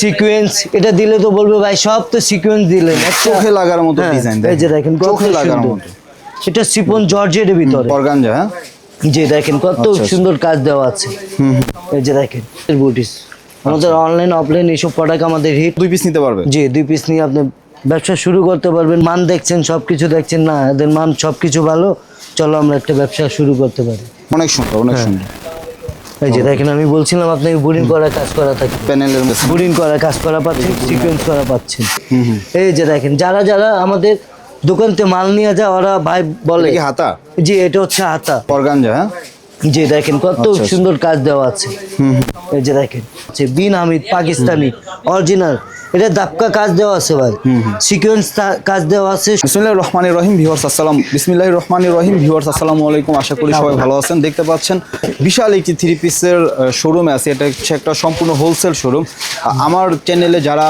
Sequence এটা দিলে তো বলবে ভাই সব তো সিকোয়েন্স দিলেন চোখে লাগার মতো হ্যাঁ, ডিজাইন এই যে দেখেন। চোখে লাগার মতো। এটা সিপন জর্জের ভিতরে। অর্গানজা হ্যাঁ? জি দেখেন কত আচ্ছা, আচ্ছা। সুন্দর কাজ দেওয়া আছে। এই যে দেখেন বুটিস আমাদের অনলাইন অফলাইন এইসব প্রোডাক্ট আমাদের হিট দুই পিস নিতে পারবে? জি দুই পিস নিয়ে আপনি ব্যবসা শুরু করতে পারবেন। মান দেখছেন সব কিছু দেখছেন না এদের মান সব কিছু ভালো। চলো আমরা একটা ব্যবসা শুরু করতে পারি। অনেক সুন্দর অনেক হ্যাঁ। সুন্দর। এই যে দেখেন আমি বলছিলাম আপনাকে বোরিং করার কাজ করা থাকে। প্যানেলের বোরিং করার কাজ করা পাচ্ছেন সিকোয়েন্স করা। পাচ্ছেন। এই যে দেখেন যারা যারা আমাদের দোকানতে মাল নিয়ে যায় ওরা ভাই বলে কি হাতা? জি এটা হচ্ছে হাতা। অর্গানজা হ্যাঁ? জি দেখেন কত আচ্ছা, আচ্ছা। সুন্দর কাজ দেওয়া আছে। এই যে দেখেন যে বিন হামিদ পাকিস্তানি অরিজিনাল। এটা দাপকা কাজ দেওয়া আছে ভাই। সিকোয়েন্স কাজ দেওয়া আছে। বিসমিল্লাহ রহমানির রহিম ভিউয়ার্স আসসালাম বিসমিল্লাহির রহমানির রহিম ভিউয়ার্স আসসালামু আলাইকুম। আশা করি সবাই ভালো আছেন দেখতে পাচ্ছেন বিশাল একটি থ্রি পিসের শোরুমে আছে। এটা হচ্ছে একটা সম্পূর্ণ হোলসেল শোরুম আমার চ্যানেলে যারা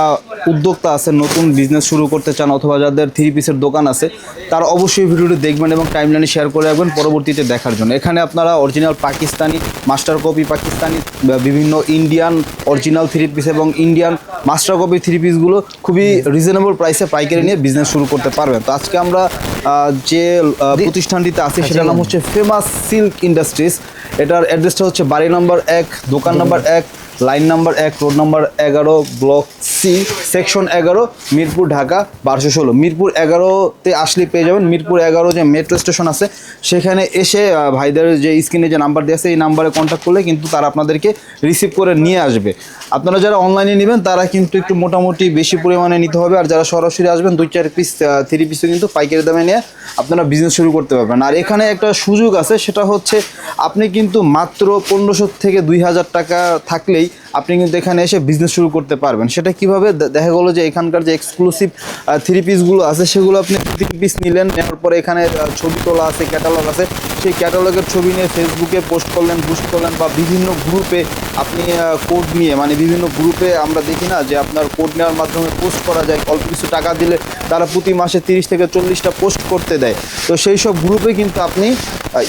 উদ্যোক্তা আছেন নতুন বিজনেস শুরু করতে চান অথবা যাদের থ্রি পিসের দোকান আছে তারা অবশ্যই ভিডিওটি দেখবেন এবং টাইমলাইনে শেয়ার করে রাখবেন পরবর্তীতে দেখার জন্য। এখানে আপনারা original Pakistani master copy Pakistani বিভিন্ন ইন্ডিয়ান অরিজিনাল থ্রি পিস এবং ইন্ডিয়ান মাস্টার কপি থ্রি পিসগুলো খুবই রিজনেবল প্রাইসে পাইকারি নিয়ে বিজনেস শুরু করতে পারবেন। তো আজকে আমরা যে প্রতিষ্ঠানটিতে আছি সেটার নাম হচ্ছে ফেমাস সিল্ক ইন্ডাস্ট্রিজ এটার অ্যাড্রেসটা হচ্ছে বাড়ি নাম্বার এক দোকান নাম্বার এক। লাইন নাম্বার এক, রোড নাম্বার এগারো, ব্লক সি, সেকশন এগারো, মিরপুর, ঢাকা, বারোশো ষোলো। মিরপুর এগারোতে আসলে পেয়ে যাবেন। মিরপুর এগারো যে মেট্রো স্টেশন আছে, সেখানে এসে ভাইদের যে স্ক্রিনে যে নাম্বার দেওয়া আছে, এই নাম্বারে কন্ট্যাক্ট করলে কিন্তু তারা আপনাদেরকে রিসিভ করে নিয়ে আসবে। আপনারা যারা অনলাইনে নেবেন, তারা কিন্তু একটু মোটামুটি বেশি পরিমাণে নিতে হবে। আর যারা সরাসরি আসবেন, দুই, চার পিস থ্রি পিসও কিন্তু পাইকারি দামে নিয়ে আপনারা বিজনেস শুরু করতে পারবেন। আর এখানে একটা সুযোগ আছে, সেটা হচ্ছে আপনি কিন্তু মাত্র পনেরোশো থেকে দুই হাজার টাকা থাকলেই আপনি কিন্তু এখানে এসে বিজনেস শুরু করতে পারবেন। সেটা কীভাবে? দেখা গেলো যে এখানকার যে এক্সক্লুসিভ থ্রি পিসগুলো আছে, সেগুলো আপনি থ্রি পিস নিলেন, নেওয়ার পরে এখানে ছবি তোলা আছে ক্যাটালগ আছে। সেই ক্যাটালগের ছবি নিয়ে ফেসবুকে পোস্ট করলেন পোস্ট করলেন বা বিভিন্ন গ্রুপে আপনি কোড নিয়ে মানে বিভিন্ন গ্রুপে আমরা দেখি না যে আপনার কোড নেওয়ার মাধ্যমে পোস্ট করা যায় অল্প কিছু টাকা দিলে তারা প্রতি মাসে তিরিশ থেকে চল্লিশটা পোস্ট করতে দেয়। তো সেই সব গ্রুপে কিন্তু আপনি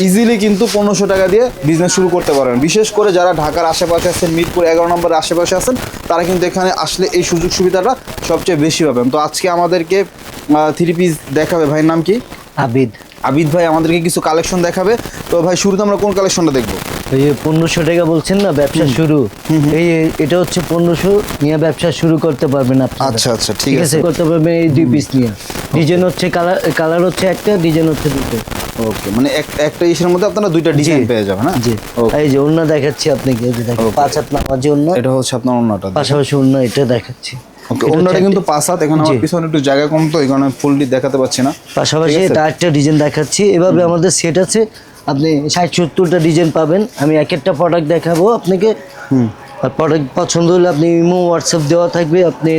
ইজিলি কিন্তু পনেরোশো টাকা দিয়ে বিজনেস শুরু করতে পারেন। বিশেষ করে যারা ঢাকার আশেপাশে আছেন মিরপুর এগারো নম্বরের আশেপাশে আছেন তারা কিন্তু এখানে আসলে এই সুযোগ সুবিধাটা সবচেয়ে বেশি পাবেন। তো আজকে আমাদেরকে থ্রি পিস দেখাবে। ভাইয়ের নাম কি? আবিদ। আবিদ ভাই আমাদেরকে কিছু কালেকশন দেখাবে। তো ভাই শুরুতে আমরা কোন কালেকশনটা দেখব? এই পনেরোশো টাকা বলছেন না ব্যবসা শুরু। এই এটা হচ্ছে পনেরোশো নিয়ে ব্যবসা শুরু করতে পারবেন আপনি আচ্ছা আচ্ছা ঠিক আছে। করতে পারবেন এই দুই পিস নিয়ে। ডিজাইন হচ্ছে কালার কালার হচ্ছে একটা ডিজাইন হচ্ছে দুটো। ওকে মানে একটা ইসের মধ্যে আপনারা দুইটা ডিজাইন পেয়ে যাবেন হ্যাঁ? জি. এই যে অন্য দেখাচ্ছি আপনাকে এই যে দেখেন. পাঁচ হাত নামাজি অন্য এটা হচ্ছে আপনার অন্যটা পাশাপাশি অন্য এটা দেখাচ্ছি। ওকে কিন্তু পাঁচ হাত এখানে আমার পিছনে একটু জায়গা কম তো এখানে ফুললি দেখাতে পাচ্ছি না। পাশাপাশি এটা একটা ডিজাইন দেখাচ্ছি। এভাবে আমাদের সেট আছে। আপনি ষাট সত্তরটা ডিজাইন পাবেন। আমি এক একটা প্রোডাক্ট দেখাবো আপনাকে। আর প্রোডাক্ট পছন্দ হলে আপনি ইমো হোয়াটসঅ্যাপ দেওয়া থাকবে আপনি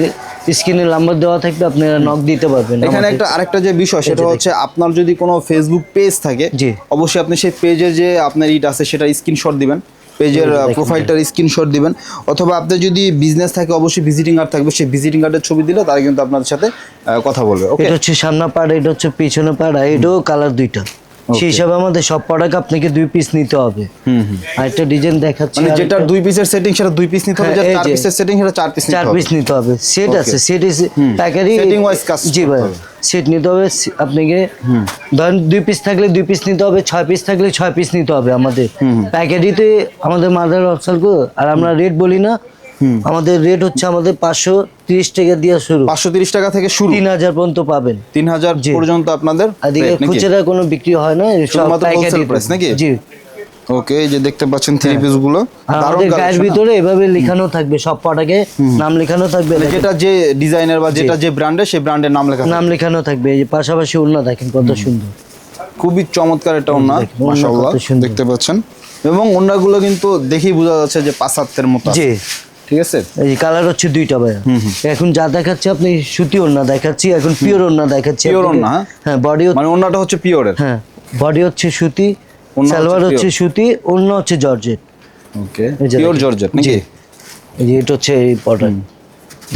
স্ক্রিনে নাম্বার দেওয়া থাকবে আপনারা নক দিতে পারবেন এখানে একটা আরেকটা যে বিষয় সেটা হচ্ছে আপনার যদি কোনো ফেসবুক পেজ থাকে জি। অবশ্যই আপনি সেই পেজে যে আপনার ইট আছে সেটা স্ক্রিনশট দিবেন। পেজের। প্রোফাইলটার স্ক্রিনশট দিবেন। অথবা আপনার যদি বিজনেস থাকে অবশ্যই ভিজিটিং কার্ড থাকবে। সেই ভিজিটিং কার্ডের ছবি দিলে তারা কিন্তু আপনাদের সাথে কথা বলবে ওকে এটা হচ্ছে সামনে পাড়া এটা হচ্ছে পিছনে পাড়া এটাও কালার দুইটা। সেই হিসাবে আমাদের সব প্রোডাক্ট আপনাকে দুই পিস নিতে হবে। আর একটা ডিজাইন দেখাচ্ছি মানে যেটা দুই পিসের সেটিং সেটা দুই পিস নিতে হবে হ্যাঁ, যেটা চার পিসের সেটিং সেটা চার পিস চার নিতে হবে। পিস নিতে হবে। সেট আছে সেট প্যাকারি wise কাজ জি ভাই সেট নিতে হবে আপনাকে ধরেন দুই পিস থাকলে দুই পিস নিতে হবে ছয় পিস থাকলে ছয় পিস নিতে হবে আমাদের। প্যাকেটিতে আমাদের মাদার অপশাল আর আমরা রেট বলি না আমাদের রেট হচ্ছে আমাদের পাঁচশো তিরিশ টাকা দিয়ে শুরু। পাঁচশো তিরিশ টাকা থেকে শুরু? তিন হাজার পর্যন্ত পাবেন। তিন হাজার। পর্যন্ত আপনাদের আর দিকে rate নাকি? খুচরা কোনো বিক্রি হয় না নাকি? জি। ওকে এই যে দেখতে পাচ্ছেন থ্রি পিসগুলো। গায়ের ভিতরে এভাবে লেখানো থাকবে সব পটাকে নাম লেখানো থাকবে মানে যেটা যে ডিজাইনার বা যেটা যে ব্র্যান্ডের সেই ব্র্যান্ডের নাম লেখা নাম লেখানো থাকবে এই যে পাশাপাশি ওড়না দেখেন কত সুন্দর। খুবই চমৎকার দেখুন, ওড়না মাশাআল্লাহ দেখতে পাচ্ছেন। এবং ওনাগুলো কিন্তু দেখেই বোঝা যাচ্ছে যে পাঁচাত্তের মতো আছে। জি। ঠিক আছে? এই কালার হচ্ছে দুইটা ভাই এখন যা দেখাচ্ছি আপনি সুতি ওড়না দেখাচ্ছি এখন পিওর ওড়না দেখাচ্ছি পিওর ওড়না, হ্যাঁ? হ্যাঁ বডি মানে ওনাটা হচ্ছে পিওর হ্যাঁ বডি হচ্ছে সুতি সালোয়ার হচ্ছে সুতি ওড়না হচ্ছে জর্জেট। ওকে পিওর জর্জেট নাকি? জি। এই এটা হচ্ছে এই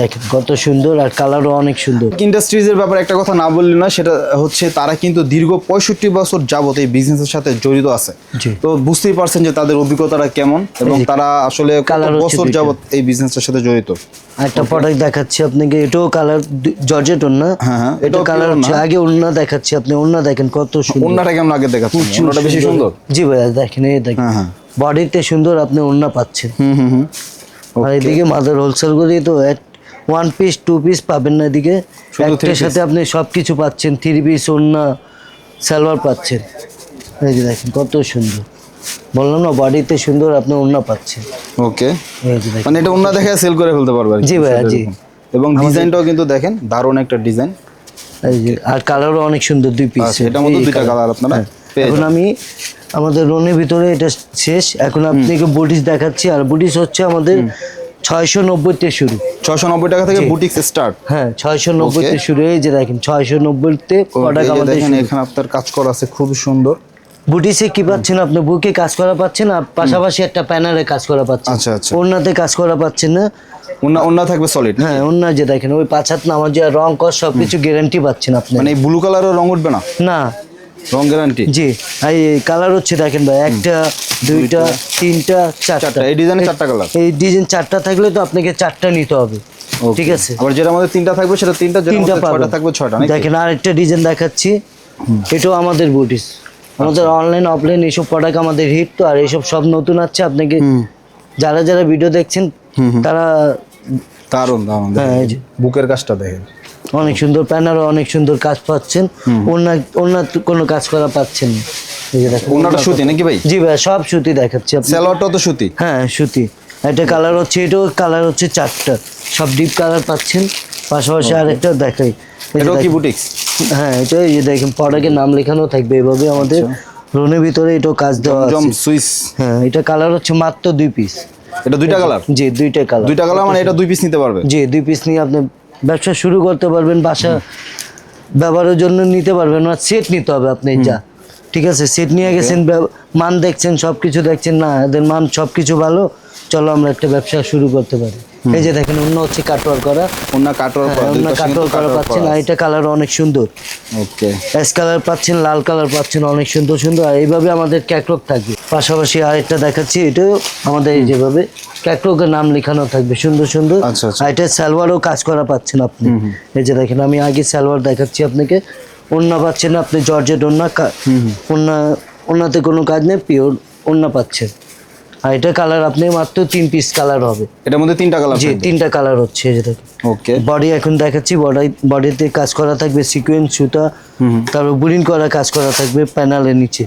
দেখেন কত সুন্দর আর কালারও অনেক সুন্দর। ইন্ডাস্ট্রিজের ব্যাপারে একটা কথা না বললি না সেটা হচ্ছে তারা কিন্তু দীর্ঘ পঁয়ষট্টি বছর যাবত এই বিজনেসের সাথে জড়িত আছে। জি। তো বুঝতেই পারছেন যে তাদের অভিজ্ঞতাটা কেমন এবং তারা আসলে বছর যাবত এই বিজনেসের সাথে জড়িত। একটা প্রোডাক্ট দেখাচ্ছি আপনাকে এটাও কালার জর্জেট ওন্না হ্যাঁ, হ্যাঁ, এটা কালার। আগে ওন্না দেখাচ্ছি আপনি ওন্না দেখেন কত সুন্দর। অন্যটা কেমন আগে প্রচুর অন্যটা বেশি সুন্দর। জি ভাইয়া দেখেন এই দেখেন। হ্যাঁ হ্যাঁ। বডিতে সুন্দর আপনি ওন্না পাচ্ছেন। হুম হুম হুম। আর এদিকে মাদার হোলসেল করি তো ওয়ান পিস টু পিস পাবেন না এদিকে। একটার সাথে আপনি সব কিছু পাচ্ছেন। থ্রি পিস ওন্না সালোয়ার পাচ্ছেন। এই যে দেখেন কত সুন্দর। বললাম না বডিতে সুন্দর আপনি ওন্না পাচ্ছেন। ওকে মানে এটা অন্য দেখে সেল করে ফেলতে পারবে আর কি, জি ভাইয়া, জি। এবং ডিজাইনটাও কিন্তু দেখেন দারুণ একটা ডিজাইন এই যে আর কালারও অনেক সুন্দর দুই পিস আচ্ছা এটার মধ্যে দুইটা কালার আপনারা পেয়ে এখন আমি আমাদের রোনের ভিতরে এটা শেষ। এখন আপনাকে বুটিস দেখাচ্ছি। আর বুটিস হচ্ছে আমাদের ছয়শো নব্বইতে শুরু। ছশো নব্বই টাকা থেকে বুটিক্স স্টার্ট হ্যাঁ ছয়শো নব্বইতে শুরু এই যে দেখেন ছয়শো নব্বইতে প্রোডাক্ট দেখেন এখানে আপনার কাজ করা আছে খুব সুন্দর। বুটিসে কি পাচ্ছেন আপনি? বুকে কাজ করা পাচ্ছেন আর পাশাপাশি একটা প্যানারে কাজ করা পাচ্ছেন। আচ্ছা আচ্ছা। ওনাতে কাজ করা পাচ্ছেন না। অন্য অন্য থাকবে সলিড হ্যাঁ অন্য যে দেখেন ওই পাঁচ হাত যে রং কস সবকিছু গ্যারান্টি পাচ্ছেন আপনি। মানে ব্লু কালারও রং উঠবে না? না। রং গ্যারান্টি জি এই কালার হচ্ছে দেখেন ভাই একটা দুইটা তিনটা চারটা। এই ডিজাইনে চারটা কালার এই ডিজাইন চারটা থাকলে তো আপনাকে চারটা নিতে হবে ঠিক আছে? আবার যেটা আমাদের তিনটা থাকবে সেটা তিনটা তিনটা ছয়টা থাকবে ছয়টা নাকি? দেখেন আরেকটা ডিজাইন দেখাচ্ছি। এটাও আমাদের বুটিস আমাদের অনলাইন অফলাইন এইসব প্রোডাক্ট আমাদের হিট তো আর এইসব সব নতুন আছে আপনাকে যারা যারা ভিডিও দেখছেন তারা দারুণ দারুণ। হ্যাঁ। বুকের কাজটা দেখেন। অনেক সুন্দর প্যানারও অনেক সুন্দর কাজ পাচ্ছেন। অন্য অন্য কোনো কাজ করা পাচ্ছেন অন্যটা সুতি নাকি ভাই? জি ভাই সব সুতি দেখাচ্ছি আপনি স্যালোয়ারটাও তো সুতি? হ্যাঁ সুতি। একটা কালার হচ্ছে এটাও কালার হচ্ছে চারটা। সব ডিপ কালার পাচ্ছেন। পাশাপাশি আরেকটা দেখাই। এটাও কি। বুটিক্স হ্যাঁ এটা এই যে দেখেন প্রোডাক্টের নাম লেখানো থাকবে এভাবে আমাদের। রোনের ভিতরে এটাও কাজ দেওয়া আছে। সুইস। হ্যাঁ এটা কালার হচ্ছে মাত্র দুই পিস এটা দুইটা কালার জি দুইটা কালার দুইটা কালার মানে এটা দুই পিস নিতে পারবে? জি দুই পিস নিয়ে আপনি ব্যবসা শুরু করতে পারবেন বাসা ব্যবহারের জন্য নিতে পারবেন না সেট নিতে হবে আপনি যা। ঠিক আছে সেট নিয়ে গেছেন মান দেখছেন সব কিছু দেখছেন না এদের মান সব কিছু ভালো চলো আমরা একটা ব্যবসা শুরু করতে পারি। এই যে দেখেন অন্য হচ্ছে কাটওয়ার করা। অন্য কাটওয়ার হ্যাঁ, করা অন্য কাটওয়ার করা পাচ্ছেন আর এটা কালার অনেক সুন্দর। ওকে অ্যাশ কালার পাচ্ছেন লাল কালার পাচ্ছেন অনেক সুন্দর সুন্দর আর এইভাবে আমাদের ক্যাটলগ থাকবে। পাশাপাশি আরেকটা দেখাচ্ছি এটাও আমাদের এই যেভাবে ক্যাটলগের নাম লেখানো থাকবে। সুন্দর সুন্দর। আচ্ছা, আচ্ছা। আর এটা সালোয়ারও কাজ করা পাচ্ছেন আপনি। এই যে দেখেন আমি আগে সালোয়ার দেখাচ্ছি আপনাকে। ওন্না পাচ্ছেন আপনি জর্জেট ওন্না ওন্না ওন্নাতে কোনো কাজ নেই পিওর ওন্না পাচ্ছেন। আর এটা কালার আপনি মাত্র তিন পিস কালার হবে। এটার মধ্যে তিনটা কালার জি তিনটা কালার হচ্ছে এই যে দেখেন। ওকে। বডি এখন দেখাচ্ছি বডি বডিতে কাজ করা থাকবে সিকোয়েন্স সুতা। তারপর বুলিন করা কাজ করা থাকবে প্যানেলের নিচে।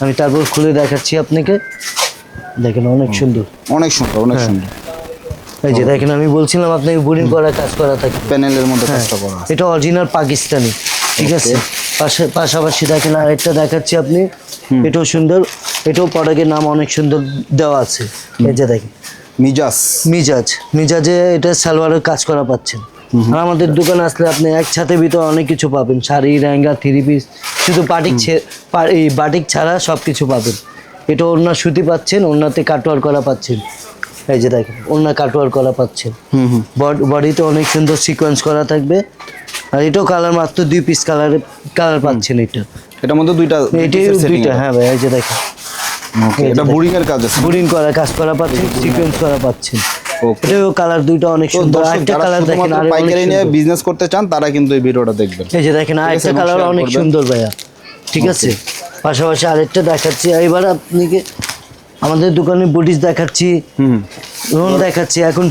আমি তারপর খুলে দেখাচ্ছি আপনাকে। দেখেন অনেক সুন্দর। অনেক সুন্দর অনেক হ্যাঁ। সুন্দর। এই যে দেখেন আমি বলছিলাম আপনাকে বুলিন করা কাজ করা থাকবে প্যানেলের মধ্যে হ্যাঁ, কাজটা করা এটা অরিজিনাল পাকিস্তানি ঠিক আছে? পাশে পাশাপাশি দেখেন আরেকটা দেখাচ্ছি আপনি। এটাও সুন্দর এটাও প্রোডাক্টের নাম অনেক সুন্দর দেওয়া আছে। এই যে দেখেন। মিজাজ। মিজাজ। মিজাজে এটা সালোয়ারের কাজ করা পাচ্ছেন। আর আমাদের দোকানে আসলে আপনি একসাথে ভিতরে অনেক কিছু পাবেন। শাড়ি লেহেঙ্গা থ্রি পিস শুধু বাটিক বাটিক ছাড়া সব কিছু পাবেন। এটা অন্য সুতি পাচ্ছেন অন্যতে কাটোয়ার করা পাচ্ছেন। এই যে দেখেন অন্য কাটোয়ার করা পাচ্ছেন। হুম হুম। বডিতে অনেক সুন্দর সিকোয়েন্স করা থাকবে। আর এটাও কালার মাত্র দুই পিস কালার কালার পাচ্ছেন এটা। এটার মধ্যে দুইটা এটাই দুইটা হ্যাঁ ভাই এই যে দেখেন। এটা। বুড়িং এর কাজ আছে। বুরিং করা কাজ করা পাচ্ছেন সিকোয়েন্স করা পাচ্ছেন. এটাও কালার দুইটা অনেক সুন্দর। আরেকটা কালার দেখেন আরে পাইকারি নিয়ে বিজনেস করতে চান তারা কিন্তু এই ভিডিওটা দেখবেন। এই যে দেখেন আরেকটা এবং কালার অনেক সুন্দর ভাইয়া। ঠিক আছে? পাশাপাশি আরেকটা দেখাচ্ছি এবার আপনাকে আমাদের দোকানে বুটিস দেখাচ্ছি হুম। রোন দেখাচ্ছি এখন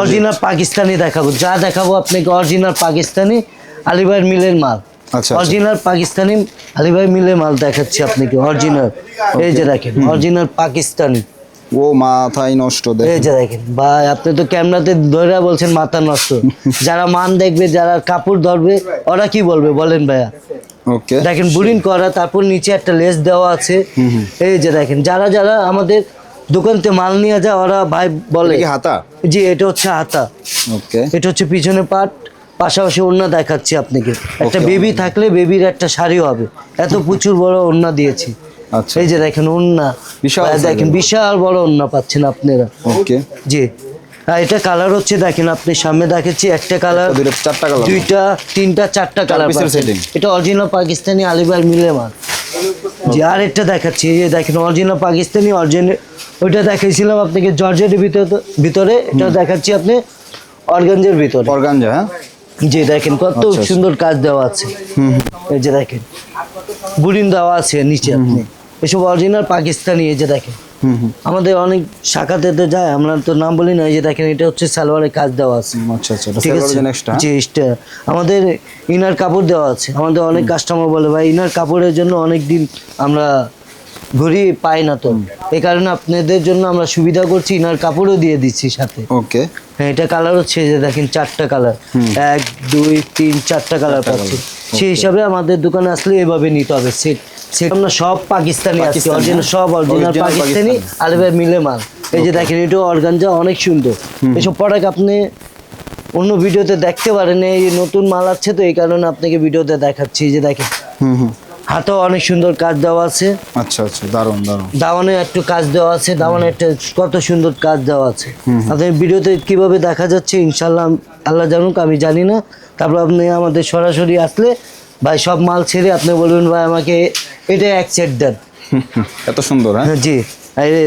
অরিজিনাল পাকিস্তানি দেখাবো যা দেখাবো আপনাকে অরিজিনাল পাকিস্তানি আলিবাইয়ের মিলের মাল। আচ্ছা। অরিজিনাল পাকিস্তানি আলিবাই মিলের মাল দেখাচ্ছি আপনাকে অরিজিনাল এই যে দেখেন অরিজিনাল পাকিস্তানি। ও মাথায় নষ্ট এই যে দেখেন ভাই আপনি তো ক্যামেরাতে ধরে বলছেন মাথা নষ্ট। যারা মান দেখবে যারা কাপড় ধরবে ওরা কি বলবে? বলেন ভাইয়া। ওকে দেখেন বুলিন করা তারপর নিচে একটা লেস দেওয়া আছে। এই যে দেখেন যারা যারা আমাদের দোকানতে মাল নিয়ে যায় ওরা ভাই বলে। হাতা? জি এটা হচ্ছে হাতা। ওকে এটা হচ্ছে পিছনে পাট পাশাপাশি ওড়না দেখাচ্ছি আপনাকে। একটা বেবি থাকলে বেবির একটা শাড়ি হবে। এত প্রচুর বড় ওড়না দিয়েছি। আচ্ছা। এই যে দেখেন ওড়না। বিশাল দেখেন বিশাল বড় ওড়না পাচ্ছেন আপনারা। ওকে জি। এটা কালার হচ্ছে দেখেন আপনি সামনে দেখাচ্ছি একটা কালার চারটা কালার দুইটা তিনটা চারটা কালার। এটা অরিজিনাল পাকিস্তানি আলিবার মিলে মাল। জি আর একটা দেখাচ্ছি এই যে দেখেন অরিজিনাল পাকিস্তানি অরিজিনাল ওইটা দেখাইছিলাম আপনাকে জর্জেটের ভিতরে ভিতরে এটা দেখাচ্ছি আপনি অর্গানজের ভিতরে। অর্গানজা হ্যাঁ? জি দেখেন কত আচ্ছা, আচ্ছা। সুন্দর কাজ দেওয়া আছে। এই যে দেখেন বুরিন দেওয়া আছে নিচে আপনি। এসব অরিজিনাল পাকিস্তানি এই যে দেখেন। আমাদের অনেক শাখাতে তো যায় আমরা তো নাম বলি না যে দেখেন এটা হচ্ছে সালোয়ারের কাজ দেওয়া আছে। আচ্ছা আচ্ছা ঠিক আছে? জি আমাদের ইনার কাপড় দেওয়া আছে আমাদের অনেক কাস্টমার বলে ভাই ইনার কাপড়ের জন্য অনেক দিন আমরা ঘড়ি পাই না তো। এই কারণে আপনাদের জন্য আমরা সুবিধা করছি ইনার কাপড়ও দিয়ে দিচ্ছি সাথে। ওকে। হ্যাঁ এটা কালার হচ্ছে যে দেখেন চারটা কালার এক দুই তিন চারটা কালার পাচ্ছি। সেই হিসাবে আমাদের দোকানে আসলে এভাবে নিতে হবে। সেট সেট আমরা সব পাকিস্তানি আছে অরিজিনাল সব অরিজিনাল পাকিস্তানি পাকিস্তানি। মিলে মাল। এই যে দেখেন এটা অর্গানজা অনেক সুন্দর। এসব প্রোডাক্ট আপনি অন্য ভিডিওতে দেখতে পারেন এই নতুন মাল আছে তো এই কারণে আপনাকে ভিডিওতে দেখাচ্ছি। যে দেখেন হুম হুম। হাতেও অনেক সুন্দর কাজ দেওয়া আছে। আচ্ছা আচ্ছা দারুণ দারুণ। দাওয়ানে একটু কাজ দেওয়া আছে দাওয়ানে একটা কত সুন্দর কাজ দেওয়া আছে। আপনার ভিডিওতে কীভাবে দেখা যাচ্ছে ইনশাল্লাহ আল্লাহ জানুক আমি জানি না। তারপর আপনি আমাদের সরাসরি আসলে ভাই সব মাল ছেড়ে আপনি বলবেন ভাই আমাকে এটা এক সেট দেন। এত সুন্দর হ্যাঁ? হ্যাঁ, জি।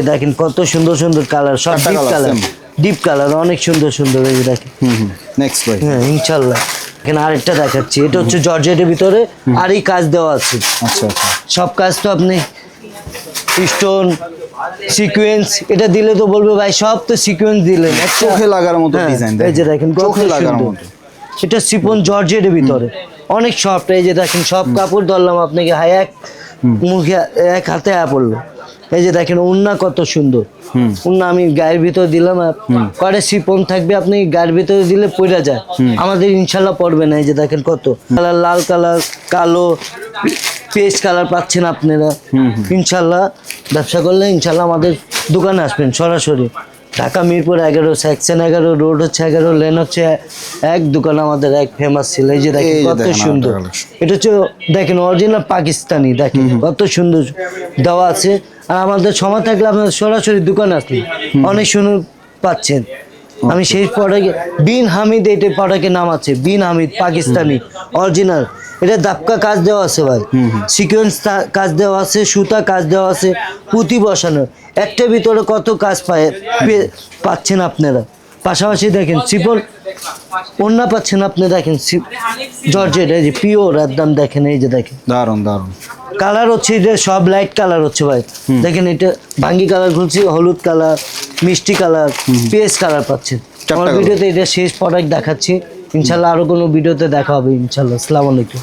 দেখেন কত সুন্দর সুন্দর কালার সব ডিপ কালার ডিপ কালার অনেক সুন্দর সুন্দর এই দেখেন। নেক্সট ভাই হ্যাঁ ইনশাল্লাহ। এখানে আরেকটা দেখাচ্ছি এটা হচ্ছে জর্জেটের ভিতরে আরই কাজ দেওয়া আছে। আচ্ছা আচ্ছা। সব কাজ তো আপনি স্টোন সিকোয়েন্স এটা দিলে তো বলবে ভাই সব তো সিকোয়েন্স দিলেন। চোখে লাগার মতো হ্যাঁ, ডিজাইন এই যে দেখেন। চোখে লাগার। মতো। এটা সিপন জর্জেটের ভিতরে। অনেক সফট এই যে দেখেন সব কাপড় ধরলাম আপনাকে হাই এক মুখে এক হাতে আয়া পড়ল। এই যে দেখেন উন্না কত সুন্দর। উন্না আমি গায়ের ভিতরে দিলাম করে সিপন থাকবে আপনি গায়ের ভিতরে দিলে পড়ে যায়। আমাদের ইনশাল্লাহ পড়বে না এই যে দেখেন কত। কালার লাল কালার কালো পেস্ট কালার পাচ্ছেন আপনারা। ইনশাল্লাহ ব্যবসা করলে ইনশাল্লাহ আমাদের দোকানে আসবেন সরাসরি। ঢাকা মিরপুর এগারো সেকশন এগারো রোড হচ্ছে এগারো লেন হচ্ছে এক দোকান আমাদের এক ফেমাস ছিল। এই যে দেখেন কত সুন্দর। এটা হচ্ছে দেখেন অরিজিনাল পাকিস্তানি দেখেন কত সুন্দর দেওয়া আছে। আর আমাদের সময় থাকলে আপনার সরাসরি দোকান আসলে অনেক সুন্দর পাচ্ছেন। আমি সেই প্রোডাক্ট বিন হামিদ এটা প্রোডাক্টের নাম আছে। বিন হামিদ পাকিস্তানি অরিজিনাল এটা দাপকা কাজ দেওয়া আছে ভাই। সিকোয়েন্স কাজ দেওয়া আছে সুতা কাজ দেওয়া আছে পুঁতি বসানো। একটা ভিতরে কত কাজ পায় পাচ্ছেন আপনারা। পাশাপাশি দেখেন সিপন অন্য পাচ্ছেন আপনি দেখেন জর্জেট এই যে পিওর একদম দেখেন এই যে দেখেন। দারুণ দারুণ কালার হচ্ছে এটা সব লাইট কালার হচ্ছে ভাই। দেখেন এটা ভাঙ্গি কালার খুলছি হলুদ কালার মিষ্টি কালার পেস কালার পাচ্ছেন আমার ভিডিওতে এটা শেষ প্রোডাক্ট দেখাচ্ছি। ইনশাল্লাহ আরও কোনো ভিডিওতে দেখা হবে ইনশাল্লাহ। আসসালামু আলাইকুম।